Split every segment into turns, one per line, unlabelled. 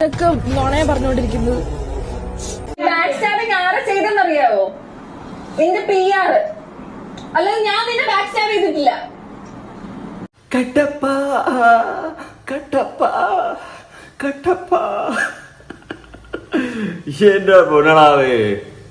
ഇതൊക്കെ നുണയെ പറഞ്ഞുകൊണ്ടിരിക്കുന്നത്
back stabbing ആരെ ചെയ്തെന്നറിയാവോ നിന്റെ പി ആർ അല്ലാതെ ഞാൻ നിന്നെ ബാക്ക് സ്റ്റാബ് ചെയ്തിട്ടില്ല.
കട്ടപ്പ കട്ടപ്പ കട്ടപ്പ. എന്റെ പൊണളാവേ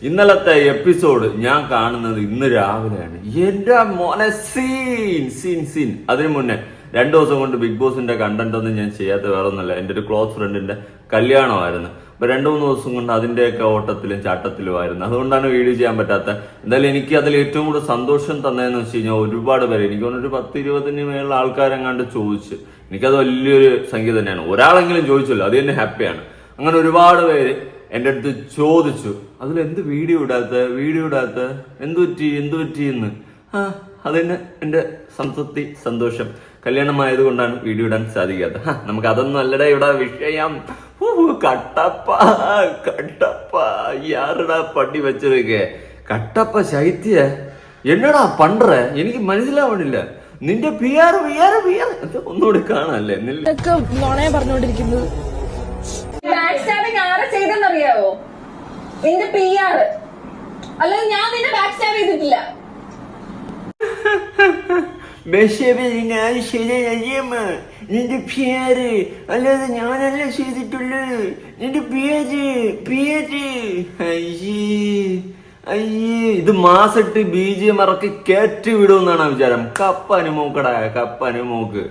ഇന്നലത്തെ എപ്പിസോഡ് ഞാൻ കാണുന്നത് ഇന്ന് രാവിലെയാണ്. എന്റെ മോനെ സീൻ സീൻ സീൻ. അതിനു മുന്നേ രണ്ടു ദിവസം കൊണ്ട് ബിഗ് ബോസിന്റെ കണ്ടന്റ് ഒന്നും ഞാൻ ചെയ്യാത്ത വേറെ ഒന്നല്ല എന്റെ ഒരു ക്ലോസ് ഫ്രണ്ടിന്റെ കല്യാണമായിരുന്നു. അപ്പൊ രണ്ടു മൂന്ന് ദിവസം കൊണ്ട് അതിന്റെയൊക്കെ ഓട്ടത്തിലും ചാട്ടത്തിലുമായിരുന്നു അതുകൊണ്ടാണ് വീഡിയോ ചെയ്യാൻ പറ്റാത്ത എന്തായാലും എനിക്ക് അതിൽ ഏറ്റവും കൂടുതൽ സന്തോഷം തന്നതെന്ന് വെച്ച് കഴിഞ്ഞാൽ ഒരുപാട് പേര് എനിക്ക് ഒരു പത്ത് ഇരുപത്തിന് മേലുള്ള ആൾക്കാരെങ്ങാണ്ട് ചോദിച്ചു. എനിക്കത് വലിയൊരു സംഖ്യ തന്നെയാണ്. ഒരാളെങ്കിലും ചോദിച്ചല്ലോ അത് തന്നെ ഹാപ്പിയാണ്. അങ്ങനെ ഒരുപാട് പേര് എന്റെ അടുത്ത് ചോദിച്ചു. അതിൽ എന്ത് വീഡിയോ ഇടാത്ത? വീഡിയോ ഇടാത്ത? എന്തു പറ്റി? എന്തു പറ്റി എന്ന് ആ അതിന് എന്റെ സംതൃപ്തി സന്തോഷം. കല്യാണമായത് കൊണ്ടാണ് വീഡിയോ ഇടാൻ സാധിക്കാത്തത്. നമുക്ക് അതൊന്നും അല്ലട ഇവിടെ വിഷയം. കട്ടപ്പ കട്ടപ്പ യാറടാ പട്ടി വെച്ചതൊക്കെ. കട്ടപ്പ ശൈത്യ എന്നടാ പണ്ടറ എനിക്ക് മനസ്സിലാവണില്ല. നിന്റെ പിയാർ പിയാർ പിയാർ ഒന്നുകൂടി കാണാല്ലേ? നില്ല
ഇതൊക്കെ നുണയെ പറഞ്ഞുകൊണ്ടിരിക്കുന്നത്.
ബാക്ക് സ്റ്റാബിങ് ആരെ ചെയ്തെന്നറിയാവോ നിന്റെ പി ആർ അല്ലാതെ ഞാൻ നിന്നെ ബാക്ക് സ്റ്റാബ് ചെയ്തിട്ടില്ല.
ഞാൻ ശരിയമ്മ നിന്റെ പേര് അല്ലാതെ ഞാനല്ല ചെയ്തിട്ടുള്ളത്. നിന്റെ പേര് പേര്. അയ്യേ അയ്യേ. ഇത് മാസിട്ട് ബി ജി എം ഇറക്കി കയറ്റി വിടുമെന്നാണ് വിചാരം. കപ്പനു മൂക്കടാ കപ്പനു മൂക്ക്.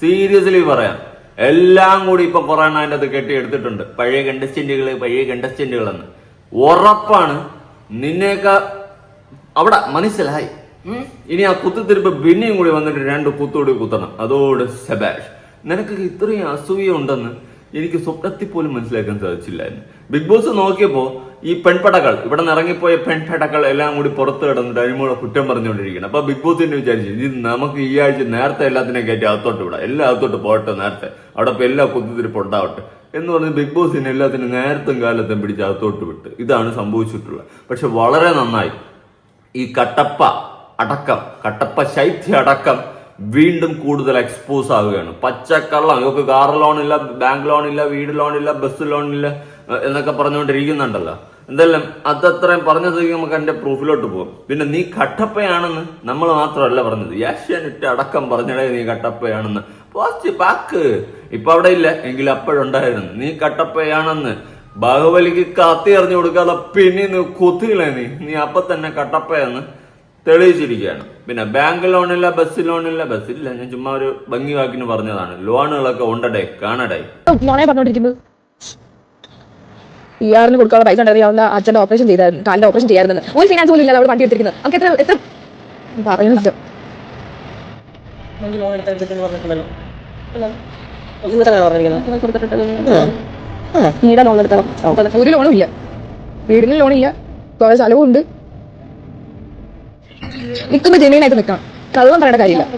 സീരിയസ്ലി പറയാം. എല്ലാം കൂടി ഇപ്പൊ കൊറോണ അതിന്റെ അത് കെട്ടി എടുത്തിട്ടുണ്ട്. പഴയ കണ്ടസ്റ്റന്റുകൾ പഴയ കണ്ടസ്റ്റന്റുകൾ എന്ന് ഉറപ്പാണ് നിന്നേക്ക അവിടെ മനസ്സിലായി? ഇനി ആ കുത്തിത്തിരിപ്പ് പിന്നെയും കൂടി വന്നിട്ട് രണ്ട് കുത്തോടി കുത്തണം. അതോട് സെബാഷ്. നിനക്ക് ഇത്രയും അസൂയ ഉണ്ടെന്ന് എനിക്ക് സ്വപ്നത്തിൽ പോലും മനസ്സിലാക്കാൻ സാധിച്ചില്ലായിരുന്നു. ബിഗ് ബോസ് നോക്കിയപ്പോ ഈ പെൺപടകൾ ഇവിടെ നിന്ന് ഇറങ്ങിപ്പോയ പെൺപടകൾ എല്ലാം കൂടി പുറത്ത് കിടന്നിട്ട് അതിമൂടെ കുറ്റം പറഞ്ഞുകൊണ്ടിരിക്കണം അപ്പൊ ബിഗ് ബോസ് തന്നെ വിചാരിച്ചു ഇത് നമുക്ക് ഈ ആഴ്ച നേരത്തെ എല്ലാത്തിനെയും കയറ്റി അകത്തോട്ട് വിടാം. എല്ലാം അകത്തോട്ട് പോട്ടെ നേരത്തെ. അവിടെ ഇപ്പൊ എല്ലാ കുത്തിത്തിരിപ്പ് ഉണ്ടാവട്ടെ. എന്ന് പറഞ്ഞ് ബിഗ് ബോസിനെ എല്ലാത്തിനും നേരത്തും കാലത്തും പിടിച്ച് അകത്തോട്ട് വിട്ട്. ഇതാണ് സംഭവിച്ചിട്ടുള്ളത്. പക്ഷെ വളരെ നന്നായി. ഈ കട്ടപ്പ അടക്കം കട്ടപ്പ ശൈത്യ അടക്കം വീണ്ടും കൂടുതൽ എക്സ്പോസ് ആവുകയാണ്. പച്ചക്കള്ളം ഇവർക്ക് കാർ ലോൺ ഇല്ല ബാങ്ക് ലോൺ ഇല്ല വീട് ലോൺ ഇല്ല ബസ് ലോൺ ഇല്ല എന്നൊക്കെ പറഞ്ഞുകൊണ്ടിരിക്കുന്നുണ്ടല്ലോ. എന്തെല്ലാം അതത്രയും പറഞ്ഞത് നമുക്ക് എന്റെ പ്രൂഫിലോട്ട് പോകും പിന്നെ നീ കട്ടപ്പയാണെന്ന് നമ്മൾ മാത്രമല്ല പറഞ്ഞത്. ഏഷ്യാനെറ്റ് അടക്കം പറഞ്ഞടേ നീ കട്ടപ്പയാണെന്ന്. പോസ്റ്റ് പാക്ക് ഇപ്പൊ അവിടെ ഇല്ല എങ്കിൽ അപ്പോഴുണ്ടായിരുന്നു. നീ കട്ടപ്പയാണെന്ന് ബാഹുബലിക്ക് കത്തി എറിഞ്ഞു കൊടുക്കാതെ പിന്നെ നീ കൊത്തിയില്ലേ നീ? നീ അപ്പൊ തന്നെ കട്ടപ്പയെന്ന് തെളിയിച്ചിരിക്കുകയാണ്. പിന്നെ ബാങ്ക് ലോണില്ല ബസ് ലോണില്ല ബസ്സില്ല ഞാൻ ചുമ്മാ ഒരു ഭംഗി വാക്കിന് പറഞ്ഞതാണ്. ലോണുകളൊക്കെ ഉണ്ടടേ? കാണടേ.
നുണയെ പറഞ്ഞുകൊണ്ടിരിക്കുന്നത് പി ആറിന് കൊടുക്കാനുള്ള പൈസ ഉണ്ടായിരുന്ന അച്ഛന്റെ ഓപ്പറേഷൻ ചെയ്തായിരുന്നു. കാലിന്റെ ഓപ്പറേഷൻ ഒരു ഫിനാൻസ് പോലും ഇല്ലാതെ അവിടെ വണ്ടി എടുത്തിരിക്കുന്നത് നമുക്ക് എത്ര എത്ര പറയുന്നില്ല ഒരു ലോണും ഇല്ല. വീടിന് ലോണില്ല കുറെ സ്ഥലവും ഉണ്ട്. നിൽക്കുമ്പോ ജെന്യൂനായിട്ട് നിൽക്കണം കള്ളം പറയേണ്ട കാര്യമില്ല.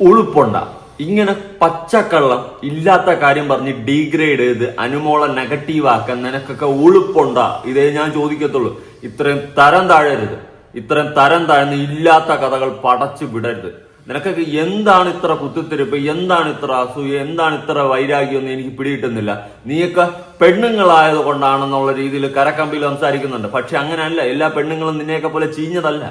ഉളുപ്പുണ്ട. ഇങ്ങനെ പച്ചക്കള്ളം ഇല്ലാത്ത കാര്യം പറഞ്ഞ് ഡീഗ്രേഡ് ചെയ്ത് അനുമോളെ നെഗറ്റീവ് ആക്കാൻ നിനക്കൊക്കെ ഉളുപ്പുണ്ട. ഇതേ ഞാൻ ചോദിക്കത്തുള്ളൂ. ഇത്രയും തരം താഴരുത്. ഇത്രയും തരം താഴ്ന്ന് ഇല്ലാത്ത കഥകൾ പടച്ചു വിടരുത്. നിനക്കൊക്കെ എന്താണ് ഇത്ര കുത്തിത്തിരിപ്പ്? എന്താണ് ഇത്ര അസൂയ? എന്താണ് ഇത്ര വൈരാഗ്യം എന്ന് എനിക്ക് പിടികിട്ടുന്നില്ല. നീയൊക്കെ പെണ്ണുങ്ങളായത് കൊണ്ടാണെന്നുള്ള രീതിയിൽ കരക്കമ്പിൽ സംസാരിക്കുന്നുണ്ട്. പക്ഷെ അങ്ങനെയല്ല എല്ലാ പെണ്ണുങ്ങളും നിന്നെയൊക്കെ പോലെ ചീഞ്ഞതല്ല.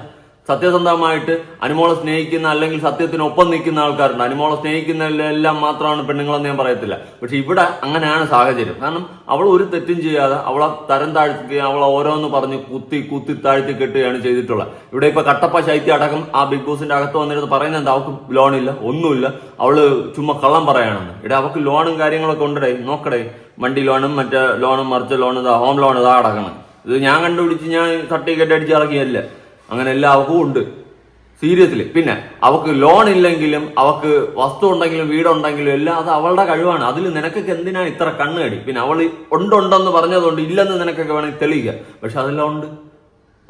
സത്യസന്ധമായിട്ട് അനുമോളെ സ്നേഹിക്കുന്ന അല്ലെങ്കിൽ സത്യത്തിനൊപ്പം നിൽക്കുന്ന ആൾക്കാരുണ്ട്. അനുമോളെ സ്നേഹിക്കുന്നതിലെല്ലാം മാത്രമാണ് പെണ്ണുങ്ങളെന്ന് ഞാൻ പറയത്തില്ല. പക്ഷെ ഇവിടെ അങ്ങനെയാണ് സാഹചര്യം. കാരണം അവൾ ഒരു തെറ്റും ചെയ്യാതെ അവളെ തരം താഴ്ത്തുകയും അവളെ ഓരോന്ന് പറഞ്ഞ് കുത്തി കുത്തി താഴ്ത്തി കെട്ടുകയാണ് ചെയ്തിട്ടുള്ളത്. ഇവിടെ ഇപ്പൊ കട്ടപ്പ ശൈത്യ അടക്കം ആ ബിഗ് ബോസിന്റെ അകത്ത് വന്നിരുന്ന് പറയുന്നത് എന്താ? അവൾക്ക് ലോണില്ല ഒന്നുമില്ല. അവൾ ചുമ്മാ കള്ളം പറയാണെന്ന്. ഇവിടെ അവൾക്ക് ലോണും കാര്യങ്ങളൊക്കെ ഉണ്ടടേ. നോക്കടേ. വണ്ടി ലോണും മറ്റേ ലോണും മറിച്ച ലോണും ഹോം ലോൺ ഇതാ അടക്കണം ഇത് ഞാൻ കണ്ടുപിടിച്ച് ഞാൻ സർട്ടിഫിക്കറ്റ് അടിച്ച് ഇറക്കിയല്ല അങ്ങനെ എല്ലാവർക്കും ഉണ്ട്. സീരിയസ്ലി. പിന്നെ അവക്ക് ലോൺ ഇല്ലെങ്കിലും അവക്ക് വസ്തു ഉണ്ടെങ്കിലും വീടുണ്ടെങ്കിലും എല്ലാം അത് അവളുടെ കഴിവാണ്. അതിൽ നിനക്കൊക്കെ എന്തിനാ ഇത്ര കണ്ണ് കടി പിന്നെ അവൾ ഉണ്ടുണ്ടെന്ന് പറഞ്ഞതുകൊണ്ട് ഇല്ലെന്ന് നിനക്കൊക്കെ വേണമെങ്കിൽ തെളിയിക്കാം. പക്ഷെ അതെല്ലാം ഉണ്ട്.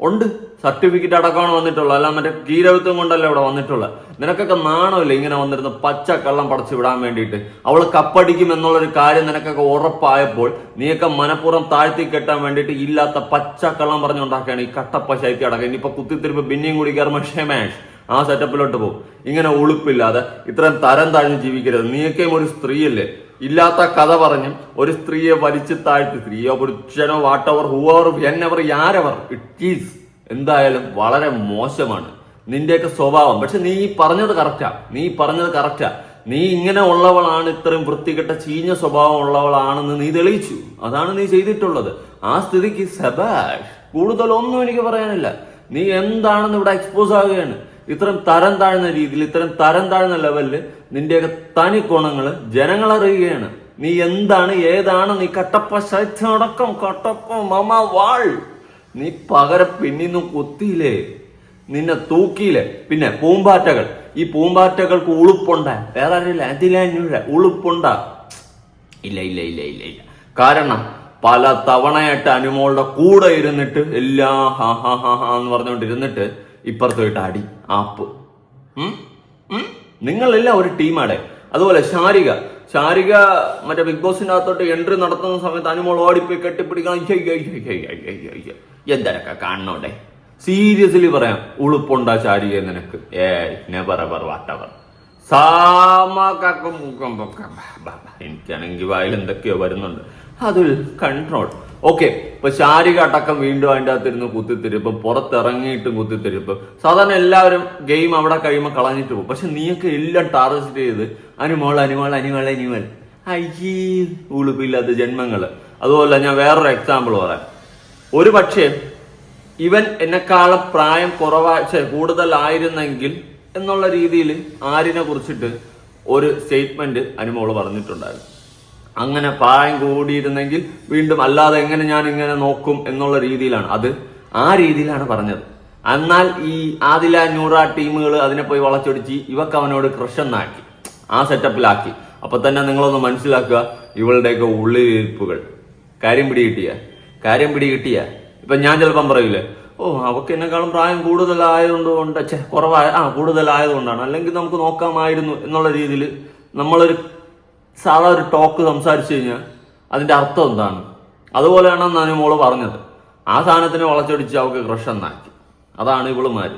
ഉണ്ട്. സർട്ടിഫിക്കറ്റ് അടക്കമാണ് വന്നിട്ടുള്ളത്. അല്ല മറ്റേ കീരവത്വം കൊണ്ടല്ല ഇവിടെ വന്നിട്ടുള്ളത് നിനക്കൊക്കെ നാണമില്ല ഇങ്ങനെ വന്നിരുന്ന പച്ച കള്ളം പടച്ചു വിടാൻ വേണ്ടിയിട്ട്? അവൾ കപ്പടിക്കും എന്നുള്ളൊരു കാര്യം നിനക്കൊക്കെ ഉറപ്പായപ്പോൾ നീയൊക്കെ മനഃപൂർവം താഴ്ത്തി കെട്ടാൻ വേണ്ടിയിട്ട് ഇല്ലാത്ത പച്ച കള്ളം പറഞ്ഞുണ്ടാക്കുകയാണ് ഈ കട്ടപ്പ ശൈത്യം അടക്കം. ഇനിയിപ്പോ കുത്തിത്തിരിപ്പ് പിന്നെയും കൂടി കയറുമ്പോൾ ഷെമാഷ് ആ സെറ്റപ്പിലോട്ട് പോകും ഇങ്ങനെ ഉളുപ്പില്ലാതെ ഇത്രയും തരം താഴ്ന്ന് ജീവിക്കരുത്. നീയൊക്കെയും ഒരു സ്ത്രീയല്ലേ? ഇല്ലാത്ത കഥ പറഞ്ഞും ഒരു സ്ത്രീയെ വലിച്ചു താഴ്ത്തി സ്ത്രീയോ പുരുഷനോ വാട്ടവർ ഹൂവർ എന്നവർ യാരവർ ഇറ്റ് ഈസ് എന്തായാലും വളരെ മോശമാണ്. നിന്റെയൊക്കെ സ്വഭാവം. പക്ഷെ നീ പറഞ്ഞത് കറക്റ്റാ. നീ പറഞ്ഞത് കറക്റ്റാ. നീ ഇങ്ങനെ ഉള്ളവളാണ് ഇത്രയും വൃത്തികെട്ട ചീഞ്ഞ സ്വഭാവം ഉള്ളവളാണെന്ന് നീ തെളിയിച്ചു. അതാണ് നീ ചെയ്തിട്ടുള്ളത്. ആ സ്ഥിതിക്ക് സബാഷ്. കൂടുതലൊന്നും എനിക്ക് പറയാനില്ല. നീ എന്താണെന്ന് ഇവിടെ എക്സ്പോസ് ആവുകയാണ്. ഇത്രയും തരം താഴ്ന്ന രീതിയിൽ ഇത്രയും തരം താഴ്ന്ന ലെവലിൽ നിന്റെയൊക്കെ തനി ഗുണങ്ങൾ ജനങ്ങൾ അറിയുകയാണ്. നീ എന്താണ് ഏതാണ് നീ കട്ടപ്പ ശൈത്യടക്കം കട്ടപ്പ മമ വാൾ. നീ പകരം പിന്നിന്നും കുത്തിയില്ലേ? നിന്നെ തൂക്കിയില്ലേ? പിന്നെ പൂമ്പാറ്റകൾ. ഈ പൂമ്പാറ്റകൾക്ക് ഉളുപ്പുണ്ട. വേറെ അറിയില്ല അതിലൂര ഉളുപ്പുണ്ട. ഇല്ല ഇല്ല ഇല്ല ഇല്ല ഇല്ല. കാരണം പല തവണയായിട്ട് അനുമോളുടെ കൂടെ ഇരുന്നിട്ട് എല്ലാ ഹാ ഹാ ഹാ ഹാ എന്ന് പറഞ്ഞുകൊണ്ടിരുന്നിട്ട് ഇപ്പുറത്ത് പോയിട്ട് അടി ആപ്പ്? നിങ്ങളെല്ലാം ഒരു ടീമാണ് അതുപോലെ ശാരിക. ശാരിക മറ്റേ ബിഗ് ബോസിന്റെ അകത്തോട്ട് എൻട്രി നടത്തുന്ന സമയത്ത് അനുമോൾ ഓടിപ്പോയി കെട്ടിപ്പിടിക്കണം. എന്തൊക്കെ കാണണോടെ സീരിയസ്ലി പറയാം ഉളുപ്പുണ്ടാ ശാരിക നിനക്ക് ഏ നെവർ. എനിക്കാണെങ്കിൽ വായിൽ എന്തൊക്കെയോ വരുന്നുണ്ട് അതിൽ കൺട്രോൾ ഓക്കെ ഇപ്പൊ ശാരിക അടക്കം വീണ്ടും അതിന്റെ അകത്തിരുന്ന് കുത്തിത്തിരിപ്പ് പുറത്തിറങ്ങിയിട്ടും കുത്തിത്തിരിപ്പ്. സാധാരണ എല്ലാവരും ഗെയിം അവിടെ കഴിയുമ്പോൾ കളഞ്ഞിട്ട് പോകും. പക്ഷെ നീയൊക്കെ എല്ലാം ടാർഗറ്റ് ചെയ്ത് അനുമോൾ അനുമോൾ അനുമോൾ അനുമോൾ. അയ്യേ ഉളുപ്പില്ലാത്ത ജന്മങ്ങൾ അതുപോലെ ഞാൻ വേറൊരു എക്സാമ്പിൾ പറയാം. ഒരു പക്ഷേ ഇവൻ എന്നെക്കാളും പ്രായം കുറവാ ഛെ, കൂടുതലായിരുന്നെങ്കിൽ എന്നുള്ള രീതിയിൽ ആരിനെ കുറിച്ചിട്ട് ഒരു സ്റ്റേറ്റ്മെന്റ് അനുമോൾ പറഞ്ഞിട്ടുണ്ടായിരുന്നു. അങ്ങനെ പ്രായം കൂടിയിരുന്നെങ്കിൽ വീണ്ടും അല്ലാതെ എങ്ങനെ ഞാൻ ഇങ്ങനെ നോക്കും എന്നുള്ള രീതിയിലാണ്. അത് ആ രീതിയിലാണ് പറഞ്ഞത്. എന്നാൽ ഈ ആദില നൂറ ടീമുകൾ അതിനെ പോയി വളച്ചൊടിച്ച് ഇവക്ക് അവനോട് കൃഷന്നാക്കി ആ സെറ്റപ്പിലാക്കി. അപ്പൊ തന്നെ നിങ്ങളൊന്ന് മനസ്സിലാക്കുക ഇവളുടെയൊക്കെ ഉള്ളിലിരിപ്പുകൾ. കാര്യം പിടി കിട്ടിയ? കാര്യം പിടി കിട്ടിയ? ഇപ്പൊ ഞാൻ ചിലപ്പം പറയൂലേ ഓ അവക്ക് എന്നെക്കാളും പ്രായം കൂടുതലായതുകൊണ്ട് കൊണ്ട് കുറവായ ആ കൂടുതലായതുകൊണ്ടാണ്. അല്ലെങ്കിൽ നമുക്ക് നോക്കാമായിരുന്നു എന്നുള്ള രീതിയിൽ നമ്മളൊരു സാധാ ഒരു ടോക്ക് സംസാരിച്ചു കഴിഞ്ഞാൽ അതിന്റെ അർത്ഥം എന്താണ്? അതുപോലെയാണ് അതുപോലെയാണെന്ന് മോൾ പറഞ്ഞത്. ആ സാധനത്തിനെ വളച്ചൊടിച്ച് അവൾക്ക് ക്രഷ് എന്നാക്കി. അതാണ് ഇവളുമാർ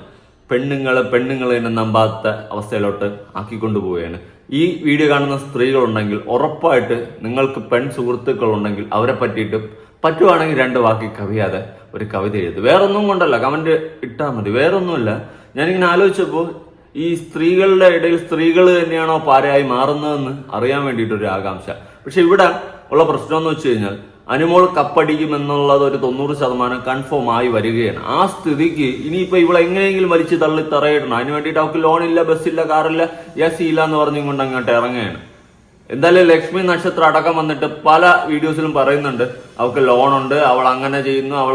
പെണ്ണുങ്ങളെ പെണ്ണുങ്ങളെ തന്നെ നമ്പാത്ത അവസ്ഥയിലോട്ട് ആക്കിക്കൊണ്ടു പോവുകയാണ് ഈ വീഡിയോ കാണുന്ന സ്ത്രീകളുണ്ടെങ്കിൽ ഉറപ്പായിട്ട് നിങ്ങൾക്ക് പെൺ സുഹൃത്തുക്കളുണ്ടെങ്കിൽ അവരെ പറ്റിയിട്ട് പറ്റുവാണെങ്കിൽ രണ്ട് വാക്കി കവിയാതെ ഒരു കവിത എഴുതും. വേറൊന്നും കൊണ്ടല്ല കമന്റ് ഇട്ടാൽ മതി. വേറൊന്നുമില്ല. ഞാനിങ്ങനെ ആലോചിച്ചപ്പോൾ ഈ സ്ത്രീകളുടെ ഇടയിൽ സ്ത്രീകൾ തന്നെയാണോ പാരയായി മാറുന്നതെന്ന് അറിയാൻ വേണ്ടിയിട്ടൊരു ആകാംക്ഷ. പക്ഷെ ഇവിടെ ഉള്ള പ്രശ്നം എന്ന് വെച്ച് കഴിഞ്ഞാൽ അനുമോൾ കപ്പടിക്കും എന്നുള്ളത് ഒരു തൊണ്ണൂറ് ശതമാനം കൺഫേം ആയി വരികയാണ്. ആ സ്ഥിതിക്ക് ഇനിയിപ്പോൾ ഇവളെ എങ്ങനെയെങ്കിലും വലിച്ചു തള്ളി തറയിടണം അതിന് വേണ്ടിയിട്ട് അവൾക്ക് ലോണില്ല ബസ്സില്ല കാറില്ല എസ് ഇല്ല എന്ന് പറഞ്ഞും കൊണ്ട് അങ്ങോട്ട് ഇറങ്ങുകയാണ്. എന്തായാലും ലക്ഷ്മി നക്ഷത്രം അടക്കം വന്നിട്ട് പല വീഡിയോസിലും പറയുന്നുണ്ട്. അവൾക്ക് ലോൺ ഉണ്ട് അവൾ അങ്ങനെ ചെയ്യുന്നു അവൾ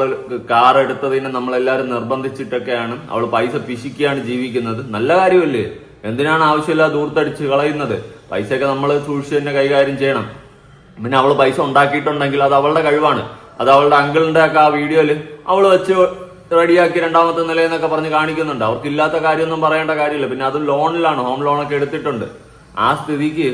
കാർ എടുത്തതിനെ നമ്മളെല്ലാവരും നിർബന്ധിച്ചിട്ടൊക്കെയാണ്. അവൾ പൈസ പിശിക്കുകയാണ് ജീവിക്കുന്നത്. നല്ല കാര്യമല്ലേ? എന്തിനാണ് ആവശ്യമില്ലാതെ ദൂർത്തടിച്ച് കളയുന്നത്? പൈസയൊക്കെ നമ്മൾ സൂക്ഷിച്ച് തന്നെ കൈകാര്യം ചെയ്യണം. പിന്നെ അവൾ പൈസ ഉണ്ടാക്കിയിട്ടുണ്ടെങ്കിൽ അത് അവളുടെ കഴിവാണ്. അത് അവളുടെ അങ്കിളിന്റെ ഒക്കെ ആ വീഡിയോയിൽ അവൾ വെച്ച് റെഡിയാക്കി രണ്ടാമത്തെ നിലയെന്നൊക്കെ പറഞ്ഞ് കാണിക്കുന്നുണ്ട്. അവർക്കില്ലാത്ത കാര്യമൊന്നും പറയേണ്ട കാര്യമില്ല. പിന്നെ അത് ലോണിലാണ് ഹോം ലോണൊക്കെ എടുത്തിട്ടുണ്ട്. ആ സ്ഥിതിക്ക്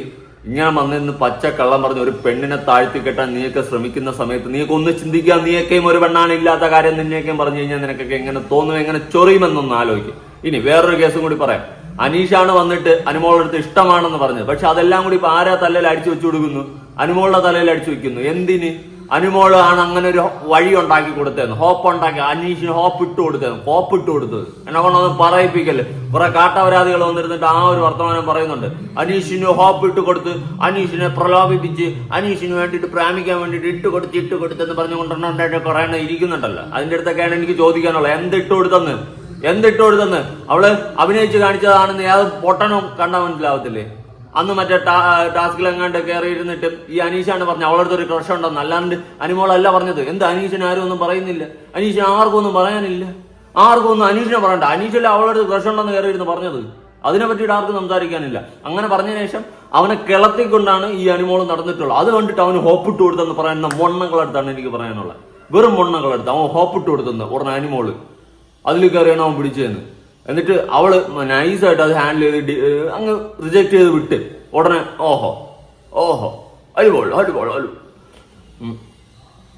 ഇങ്ങനെ വന്നിന്ന് പച്ച കള്ളം പറഞ്ഞ് ഒരു പെണ്ണിനെ താഴ്ത്തി കെട്ടാൻ നീയൊക്കെ ശ്രമിക്കുന്ന സമയത്ത് നീയൊക്കെ ഒന്ന് ചിന്തിക്കുക നീയൊക്കെയും ഒരു പെണ്ണാണ് ഇല്ലാത്ത കാര്യം നിന്നെയൊക്കെയും പറഞ്ഞു കഴിഞ്ഞാൽ നിനക്കൊക്കെ എങ്ങനെ തോന്നും എങ്ങനെ ചൊറിയുമെന്നൊന്ന് ആലോചിക്കും. ഇനി വേറൊരു കേസും കൂടി പറയാം. അനീഷാണ് വന്നിട്ട് അനുമോളെടുത്ത് ഇഷ്ടമാണെന്ന് പറഞ്ഞത്. പക്ഷെ അതെല്ലാം കൂടി ഇപ്പൊ ആരാ തലയിൽ അടിച്ചു വെച്ചു കൊടുക്കുന്നു? അനുമോളുടെ തലയിൽ അടിച്ചു വെക്കുന്നു. എന്തിന്? അനുമോൾ ആണ് അങ്ങനെ ഒരു വഴി ഉണ്ടാക്കി കൊടുത്തതെന്ന്. ഹോപ്പ് ഉണ്ടാക്കി അനീഷിന് ഹോപ്പ് ഇട്ട് കൊടുത്തത് ഹോപ്പ് ഇട്ട് കൊടുത്തത്. എന്നെ കൊണ്ടൊന്നും പറയിപ്പിക്കൽ കുറെ കാട്ടവരാധികൾ വന്നിരുന്നിട്ട് ആ ഒരു വർത്തമാനം പറയുന്നുണ്ട്. അനീഷിന് ഹോപ്പ് ഇട്ട് കൊടുത്ത് അനീഷിനെ പ്രലോഭിപ്പിച്ച് അനീഷിന് വേണ്ടിയിട്ട് പ്രാമിക്കാൻ വേണ്ടിയിട്ട് ഇട്ട് കൊടുത്ത് ഇട്ട് കൊടുത്തെന്ന് പറഞ്ഞു കൊണ്ടുണ്ടായിട്ട് കുറെ എണ്ണം ഇരിക്കുന്നുണ്ടല്ലോ. അതിന്റെ അടുത്തൊക്കെയാണ് എനിക്ക് ചോദിക്കാനുള്ളത്. എന്ത് ഇട്ട് കൊടുത്തെന്ന്? എന്തിട്ട് കൊടുത്തെന്ന്? അവൾ അഭിനയിച്ച് കാണിച്ചതാണെന്ന് ഏത് പൊട്ടനും കണ്ടാൽ മനസ്സിലാവത്തില്ലേ? അന്ന് മറ്റേ ടാസ്കിൽ എങ്ങാണ്ട് കയറിയിരുന്നിട്ട് ഈ അനീഷാണ് പറഞ്ഞത്. അവളടുത്ത് ഒരു ക്രഷ് ഉണ്ടെന്ന്. അല്ലാണ്ട് അനുമോളല്ല പറഞ്ഞത്. എന്താ അനീഷിന് ആരും ഒന്നും പറയുന്നില്ല? അനീഷിന് ആർക്കും ഒന്നും പറയാനില്ല. ആർക്കും ഒന്നും അനീഷിനെ പറയണ്ട. അനീഷല്ല അവളടുത്ത് ക്രഷ് ഉണ്ടെന്ന് കയറിയിരുന്നു പറഞ്ഞത്? അതിനെ പറ്റിയിട്ട് ആർക്കും സംസാരിക്കാനില്ല. അങ്ങനെ പറഞ്ഞ ശേഷം അവനെ കിളത്തിക്കൊണ്ടാണ് ഈ അനുമോളം നടന്നിട്ടുള്ളത്. അത് കണ്ടിട്ട് അവന് ഹോപ്പിട്ട് കൊടുത്തെന്ന് പറയുന്ന മൊണ്ണങ്ങളടുത്താണ് എനിക്ക് പറയാനുള്ളത്. വെറും മൊണ്ണങ്ങളടുത്ത്. അവൻ ഹോപ്പിട്ട് കൊടുത്തെന്ന്. ഉടനെ അനുമോൾ. അതിൽ കയറിയാണ് അവൻ പിടിച്ചതെന്ന്. എന്നിട്ട് അവൾ നൈസായിട്ട് അത് ഹാൻഡിൽ ചെയ്ത് അങ്ങ് റിജക്ട് ചെയ്ത് വിട്ട് ഉടനെ ഓഹോ ഓഹോ അടിപൊളി അടിപൊളി അടി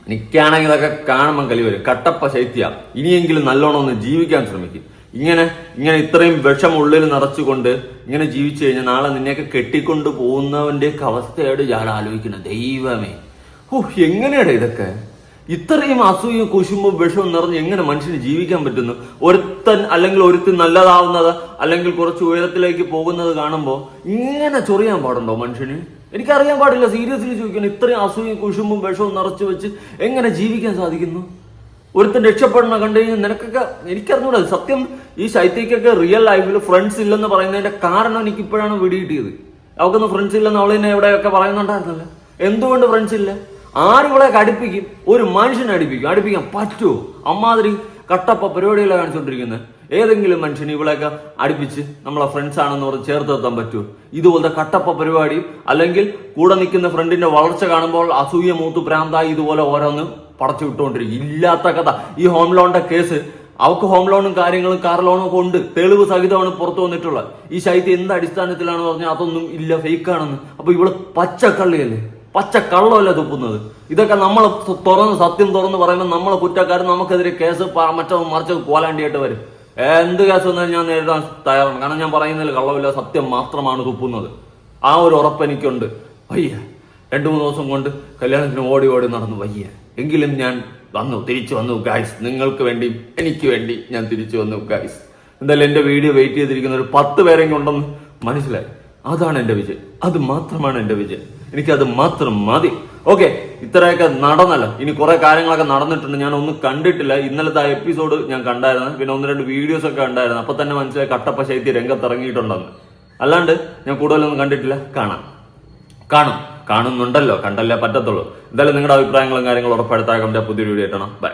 എനിക്കാണെങ്കിൽ ഇതൊക്കെ കാണുമ്പോൾ കളി വരും. കട്ടപ്പ ശൈത്യ ഇനിയെങ്കിലും നല്ലോണം ഒന്ന് ജീവിക്കാൻ ശ്രമിക്കും. ഇങ്ങനെ ഇങ്ങനെ ഇത്രയും വിഷം ഉള്ളിൽ നിറച്ചുകൊണ്ട് ഇങ്ങനെ ജീവിച്ചു കഴിഞ്ഞാൽ നാളെ നിന്നെയൊക്കെ കെട്ടിക്കൊണ്ട് പോകുന്നവന്റെ ഒക്കെ അവസ്ഥയോട് ഞാൻ ആലോചിക്കുന്നത് ദൈവമേ. ഓഹ് എങ്ങനെയാണ് ഇതൊക്കെ? ഇത്രയും അസൂയും കുശുമ്പും വിഷവും നിറഞ്ഞ് എങ്ങനെ മനുഷ്യന് ജീവിക്കാൻ പറ്റുന്നു? ഒരുത്തൻ അല്ലെങ്കിൽ ഒരുത്തൻ നല്ലതാവുന്നത് അല്ലെങ്കിൽ കുറച്ച് ഉയരത്തിലേക്ക് പോകുന്നത് കാണുമ്പോൾ ഇങ്ങനെ ചൊറിയാൻ പാടുണ്ടോ മനുഷ്യന്? എനിക്കറിയാൻ പാടില്ല സീരിയസ്ലി ചോദിക്കണം ഇത്രയും അസൂയും കുശുമ്പും വിഷവും നിറച്ചു വെച്ച് എങ്ങനെ ജീവിക്കാൻ സാധിക്കുന്നു? ഒരുത്തൻ രക്ഷപ്പെടണം കണ്ടു കഴിഞ്ഞാൽ നിനക്കൊക്കെ എനിക്കറിഞ്ഞൂടാ സത്യം. ഈ ശൈത്യക്കൊക്കെ റിയൽ ലൈഫിൽ ഫ്രണ്ട്സ് ഇല്ലെന്ന് പറയുന്നതിന്റെ കാരണം എനിക്ക് ഇപ്പോഴാണ് പിടികിട്ടിയത് അവക്കൊന്നും ഫ്രണ്ട്സ് ഇല്ലെന്ന് അവളെന്നെ എവിടെയൊക്കെ പറയുന്നുണ്ടായിരുന്നല്ലോ? എന്തുകൊണ്ട് ഫ്രണ്ട്സ് ഇല്ല? ആരിവളെ അടുപ്പിക്കും ഒരു മനുഷ്യനെ അടുപ്പിക്കും. അടുപ്പിക്കാൻ പറ്റുമോ അമ്മാതിരി കട്ടപ്പ പരിപാടികളെ കാണിച്ചുകൊണ്ടിരിക്കുന്നത് ഏതെങ്കിലും മനുഷ്യന് ഇവളെയൊക്കെ അടുപ്പിച്ച് നമ്മളെ ഫ്രണ്ട്സ് ആണെന്ന് പറഞ്ഞ് ചേർത്ത് നിർത്താൻ പറ്റുമോ ഇതുപോലത്തെ കട്ടപ്പ പരിപാടിയും അല്ലെങ്കിൽ കൂടെ നിൽക്കുന്ന ഫ്രണ്ടിന്റെ വളർച്ച കാണുമ്പോൾ അസൂയ മൂത്ത് പ്രാന്തായി ഇതുപോലെ ഓരോന്ന് പടച്ചു വിട്ടുകൊണ്ടിരിക്കും. ഇല്ലാത്ത കഥ. ഈ ഹോം ലോണിന്റെ കേസ് അവക്ക് ഹോം ലോണും കാര്യങ്ങളും കാർ ലോണും ഒക്കെ ഉണ്ട്. തെളിവ് സഹിതമാണ് പുറത്തു വന്നിട്ടുള്ളത്. ഈ ശൈത്യം എന്ത് അടിസ്ഥാനത്തിലാണ് പറഞ്ഞാൽ അതൊന്നും ഇല്ല ഫേക്ക് ആണെന്ന്. അപ്പൊ ഇവിടെ പച്ചക്കള്ളിയല്ലേ? പച്ച കള്ളമല്ല തുപ്പുന്നത്? ഇതൊക്കെ നമ്മൾ തുറന്ന് സത്യം തുറന്ന് പറയുമ്പോൾ നമ്മളെ കുറ്റക്കാരൻ നമുക്കെതിരെ കേസ് മറ്റൊന്ന് മറ്റോ മറിച്ചോ കോലാണ്ടിയായിട്ട് വരും. എന്ത് കേസ് വന്നാലും ഞാൻ നേരിടാൻ തയ്യാറാണ്. കാരണം ഞാൻ പറയുന്നതിൽ കള്ളമില്ല സത്യം മാത്രമാണ് തുപ്പുന്നത്. ആ ഒരു ഉറപ്പ് എനിക്കുണ്ട്. വയ്യ. രണ്ടു മൂന്ന് ദിവസം കൊണ്ട് കല്യാണത്തിന് ഓടി ഓടി നടന്നു വയ്യ. എങ്കിലും ഞാൻ വന്നു തിരിച്ചു വന്നു ഗായ്സ് നിങ്ങൾക്ക് വേണ്ടി എനിക്ക് വേണ്ടി ഞാൻ തിരിച്ചു വന്നു ഗായ്സ് എന്തായാലും എന്റെ വീഡിയോ വെയിറ്റ് ചെയ്തിരിക്കുന്ന ഒരു പത്ത് പേരെങ്കിലും ഉണ്ടെന്ന് മനസ്സിലായി. അതാണ് എന്റെ വിജയം. അത് മാത്രമാണ് എന്റെ വിജയം. എനിക്കത് മാത്രം മതി. ഓക്കെ ഇത്രയൊക്കെ നടന്നല്ലോ. ഇനി കുറെ കാര്യങ്ങളൊക്കെ നടന്നിട്ടുണ്ട്. ഞാൻ ഒന്നും കണ്ടിട്ടില്ല. ഇന്നലത്തെ ആ എപ്പിസോഡ് ഞാൻ കണ്ടായിരുന്നു. പിന്നെ ഒന്ന് രണ്ട് വീഡിയോസ് ഒക്കെ ഉണ്ടായിരുന്നു അപ്പൊ തന്നെ മനസ്സിലായി കട്ടപ്പ ശൈത്യ രംഗത്തിറങ്ങിയിട്ടുണ്ടെന്ന്. അല്ലാണ്ട് ഞാൻ കൂടുതലൊന്നും കണ്ടിട്ടില്ല. കാണാം. കാണും. കാണുന്നുണ്ടല്ലോ. കണ്ടല്ലേ പറ്റത്തുള്ളൂ. എന്തായാലും നിങ്ങളുടെ അഭിപ്രായങ്ങളും കാര്യങ്ങളും ഉറപ്പെടുത്താൻ പുതിയൊരു വീഡിയോ ഇട്ടണം ബൈ